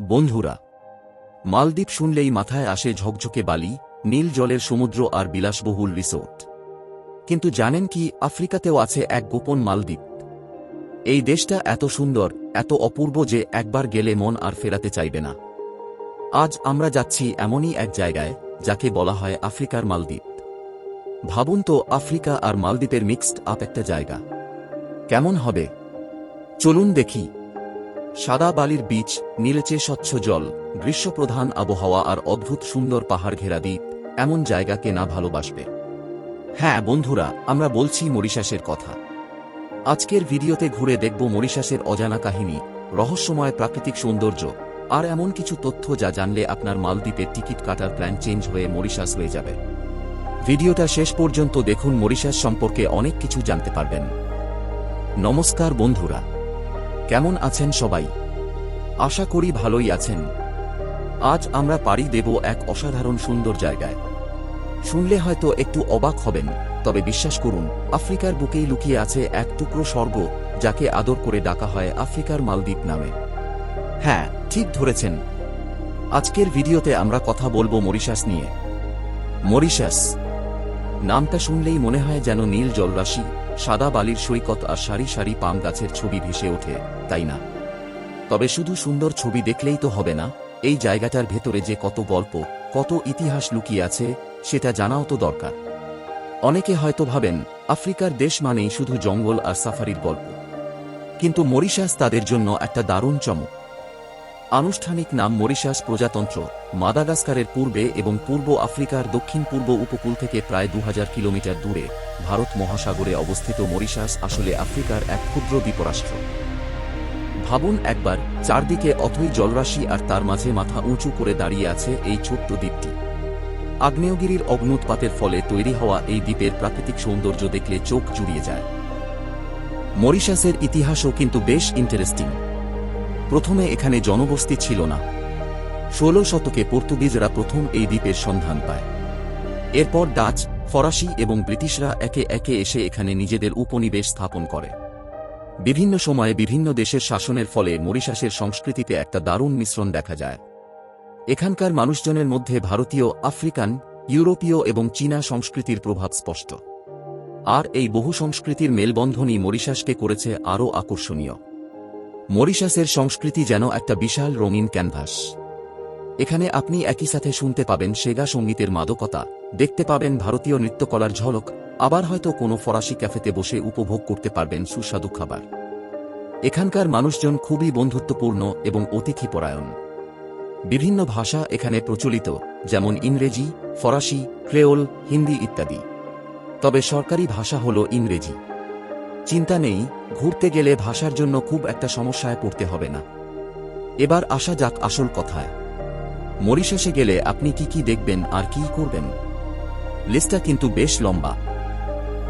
বন্ধুরা, মালদ্বীপ শুনলেই মাথায় আসে ঝকঝকে বালি, নীল জলের সমুদ্র আর বিলাসবহুল রিসোর্ট। কিন্তু জানেন কি, আফ্রিকাতেও আছে এক গোপন মালদ্বীপ। এই দেশটা এত সুন্দর, এত অপূর্ব যে একবার গেলে মন আর ফেরাতে চাইবে না। আজ আমরা যাচ্ছি এমনই এক জায়গায়, যাকে বলা হয় আফ্রিকার মালদ্বীপ। ভাবুন তো, আফ্রিকা আর মালদ্বীপের মিক্সড আপ একটা জায়গা। কেমন হবে? চলুন দেখি। সাদা বালির বীচ, নীলচে স্বচ্ছ জল, গ্রীষ্মপ্রধান আবহাওয়া আর অদ্ভুত সুন্দর পাহাড় ঘেরা দ্বীপ, এমন জায়গাকে না ভালোবাসবে। হ্যাঁ বন্ধুরা, আমরা বলছি মরিশাসের কথা। আজকের ভিডিওতে ঘুরে দেখব মরিশাসের অজানা কাহিনী, রহস্যময় প্রাকৃতিক সৌন্দর্য, আর এমন কিছু তথ্য যা জানলে আপনার মালদ্বীপের টিকিট কাটার প্ল্যান চেঞ্জ হয়ে মরিশাস হয়ে যাবে। ভিডিওটা শেষ পর্যন্ত দেখুন মরিশাস সম্পর্কে অনেক কিছু জানতে পারবেন। নমস্কার বন্ধুরা। কেমন আছেন সবাই? আশা করি ভালোই আছেন। আজ আমরা পাড়ি দেব এক অসাধারণ সুন্দর জায়গায়। শুনলে হয়তো একটু অবাক হবেন, তবে বিশ্বাস করুন, আফ্রিকার বুকেই লুকিয়ে আছে এক টুকরো স্বর্গ, যাকে আদর করে ডাকা হয় আফ্রিকার মালদ্বীপ নামে। হ্যাঁ ঠিক ধরেছেন। আজকের ভিডিওতে আমরা কথা বলব মরিশাস নিয়ে। মরিশাস নামটা শুনলেই মনে হয় যেন নীল জলরাশি, সাদা বালির সৈকত আর সারি সারি পাম গাছের ছবি ভেসে ওঠে, তাই না? তবে শুধু সুন্দর ছবি দেখলেই তো হবে না, এই জায়গাটার ভেতরে যে কত গল্প, কত ইতিহাস লুকিয়ে আছে, সেটা জানাও তো দরকার। অনেকে হয়তো ভাবেন, আফ্রিকার দেশ মানেই শুধু জঙ্গল আর সাফারির গল্প। কিন্তু মরিশাস তাদের জন্য একটা দারুণ চমক। আনুষ্ঠানিক নাম মরিশাস প্রজাতন্ত্র। মাদাগাস্কারের পূর্বে এবং পূর্ব আফ্রিকার দক্ষিণ পূর্ব উপকূল থেকে প্রায় দু হাজার কিলোমিটার দূরে ভারত মহাসাগরে অবস্থিত মরিশাস আসলে আফ্রিকার এক ক্ষুদ্র দ্বীপরাষ্ট্র। ভাবুন একবার, চারদিকে অথই জলরাশি আর তার মাঝে মাথা উঁচু করে দাঁড়িয়ে আছে এই ছোট্ট দ্বীপটি। আগ্নেয়গিরির অগ্নুৎপাতের ফলে তৈরি হওয়া এই দ্বীপের প্রাকৃতিক সৌন্দর্য দেখলে চোখ জুড়িয়ে যায়। মরিশাসের ইতিহাসও কিন্তু বেশ ইন্টারেস্টিং প্রথমে এখানে জনবস্তি ছিল না। ষোলো শতকে পর্তুগিজরা প্রথম এই দ্বীপের সন্ধান পায়। এরপর ডাচ, ফরাসি এবং ব্রিটিশরা একে একে এসে এখানে নিজেদের উপনিবেশ স্থাপন করে। বিভিন্ন সময়ে বিভিন্ন দেশের শাসনের ফলে মরিশাসের সংস্কৃতিতে একটা দারুণ মিশ্রণ দেখা যায়। এখানকার মানুষজনের মধ্যে ভারতীয়, আফ্রিকান, ইউরোপীয় এবং চীনা সংস্কৃতির প্রভাব স্পষ্ট। আর এই বহু সংস্কৃতির মেলবন্ধনই মরিশাসকে করেছে আরও আকর্ষণীয়। মরিশাসের সংস্কৃতি যেন একটা বিশাল রঙিন ক্যানভাস। এখানে আপনি একই সাথে শুনতে পাবেন সেগা সঙ্গীতের মাদকতা, দেখতে পাবেন ভারতীয় নৃত্যকলার ঝলক, আবার হয়তো কোনো ফরাসি ক্যাফেতে বসে উপভোগ করতে পারবেন সুস্বাদু খাবার। এখানকার মানুষজন খুবই বন্ধুত্বপূর্ণ এবং অতিথিপরায়ণ। বিভিন্ন ভাষা এখানে প্রচলিত, যেমন ইংরেজি, ফরাসি, ক্রেওল, হিন্দি ইত্যাদি। তবে সরকারি ভাষা হল ইংরেজি। চিন্তা নেই, ঘুরতে গেলে ভাষার জন্য খুব একটা সমস্যায় পড়তে হবে না। এবার আসা যাক আসল কথায়। মরিশাসে গেলে আপনি কি কি দেখবেন আর কি করবেন? লিস্টটা কিন্তু বেশ লম্বা।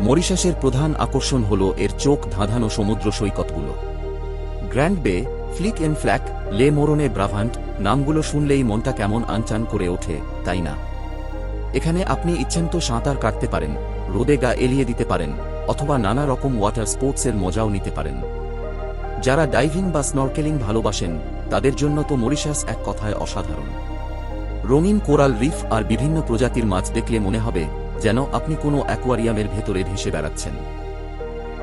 মরিশাসের প্রধান আকর্ষণ হল এর চোখ ধাঁধানো সমুদ্র সৈকতগুলো। Grand Baie, Flic en Flac, Le Morne Brabant, নামগুলো শুনলেই মনটা কেমন আনচান করে ওঠে, তাই না? এখানে আপনি ইচ্ছেন্ত সাঁতার কাটতে পারেন, রোদে গা এলিয়ে দিতে পারেন, অথবা নানা রকম ওয়াটার স্পোর্টসের মজাও নিতে পারেন। যারা ডাইভিং বা স্নরকেলিং ভালোবাসেন, তাদের জন্য তো মরিশাস এক কথায় অসাধারণ। রঙিন কোরাল রিফ আর বিভিন্ন প্রজাতির মাছ দেখলে মনে হবে যেন আপনি কোনো অ্যাকোয়ারিয়ামের ভেতরে ভেসে বেড়াচ্ছেন।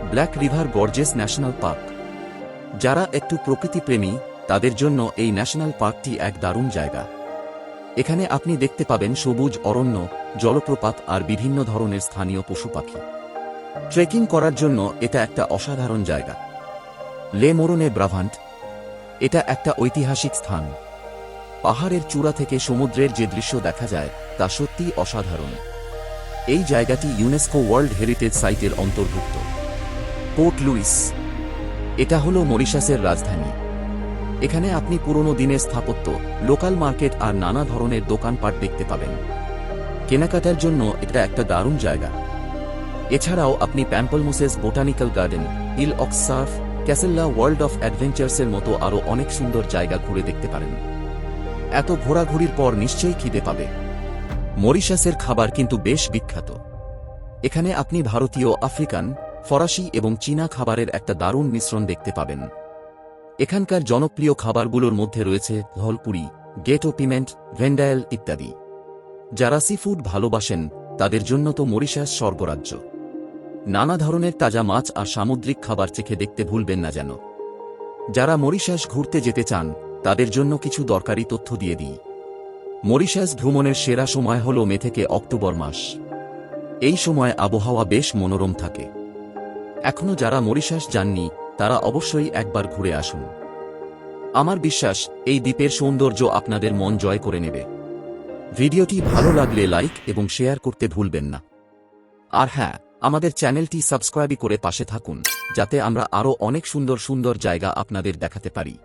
Black River Gorges National Park. যারা একটু প্রকৃতিপ্রেমী, তাদের জন্য এই ন্যাশনাল পার্কটি এক দারুণ জায়গা। এখানে আপনি দেখতে পাবেন সবুজ, অরণ্য, জলপ্রপাত আর বিভিন্ন ধরনের স্থানীয় পশু পাখি। ট্রেকিং করার জন্য এটা একটা অসাধারণ জায়গা। লে মোরনে ব্রাভান্ট। এটা একটা ঐতিহাসিক স্থান। পাহাড়ের চূড়া থেকে সমুদ্রের যে দৃশ্য দেখা যায়, তা সত্যিই অসাধারণ। এই জায়গাটি ইউনেস্কো ওয়ার্ল্ড হেরিটেজ সাইটের অন্তর্ভুক্ত। Port Louis. এটা হল মরিশাসের রাজধানী। এখানে আপনি পুরনো দিনের স্থাপত্য, লোকাল মার্কেট আর নানা ধরনের দোকানপাট দেখতে পাবেন। কেনাকাটার জন্য এটা একটা দারুণ জায়গা। এছাড়াও আপনি Pamplemousses Botanical Garden Ile aux Cerfs Casela World of অ্যাডভেঞ্চার্সের মতো আরও অনেক সুন্দর জায়গা ঘুরে দেখতে পারেন। এত ঘোরাঘুরির পর নিশ্চয়ই খিদে পাবে। মরিশাসের খাবার কিন্তু বেশ বিখ্যাত। এখানে আপনি ভারতীয়, আফ্রিকান, ফরাসি এবং চীনা খাবারের একটা দারুণ মিশ্রণ দেখতে পাবেন। এখানকার জনপ্রিয় খাবারগুলোর মধ্যে রয়েছে ধলপুরি, গেটো পিমেন্ট ভেন্ডায়েল ইত্যাদি। যারা সি ফুড ভালোবাসেন, তাদের জন্য তো মরিশাস স্বর্গরাজ্য। নানা ধরনের তাজা মাছ আর সামুদ্রিক খাবার চেখে দেখতে ভুলবেন না যেন। যারা মরিশাস ঘুরতে যেতে চান তাদের জন্য কিছু দরকারি তথ্য দিয়ে দিই। মরিশাস ভ্রমণের সেরা সময় হল মে থেকে অক্টোবর মাস। এই সময় আবহাওয়া বেশ মনোরম থাকে। এখনও যারা মরিশাস যাননি, তারা অবশ্যই একবার ঘুরে আসুন। আমার বিশ্বাস, এই দ্বীপের সৌন্দর্য আপনাদের মন জয় করে নেবে। ভিডিওটি ভালো লাগলে লাইক এবং শেয়ার করতে ভুলবেন না। আর হ্যাঁ আমাদের চ্যানেলটি সাবস্ক্রাইব করে পাশে থাকুন, যাতে আমরা আরও অনেক সুন্দর সুন্দর জায়গা আপনাদের দেখাতে পারি।